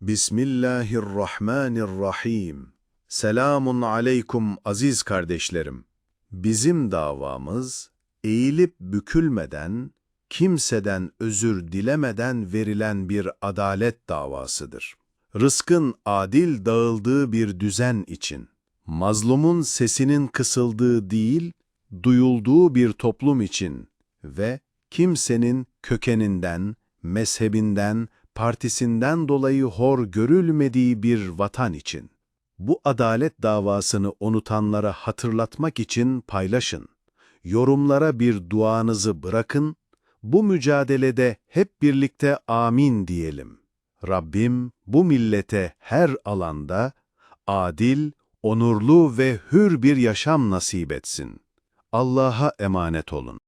Bismillahirrahmanirrahim. Selamun aleykum aziz kardeşlerim. Bizim davamız eğilip bükülmeden, kimseden özür dilemeden verilen bir adalet davasıdır. Rızkın adil dağıldığı bir düzen için, mazlumun sesinin kısıldığı değil, duyulduğu bir toplum için ve kimsenin kökeninden, mezhebinden, partisinden dolayı hor görülmediği bir vatan için. Bu adalet davasını unutanlara hatırlatmak için paylaşın. Yorumlara bir duanızı bırakın. Bu mücadelede hep birlikte amin diyelim. Rabbim bu millete her alanda adil, onurlu ve hür bir yaşam nasip etsin. Allah'a emanet olun.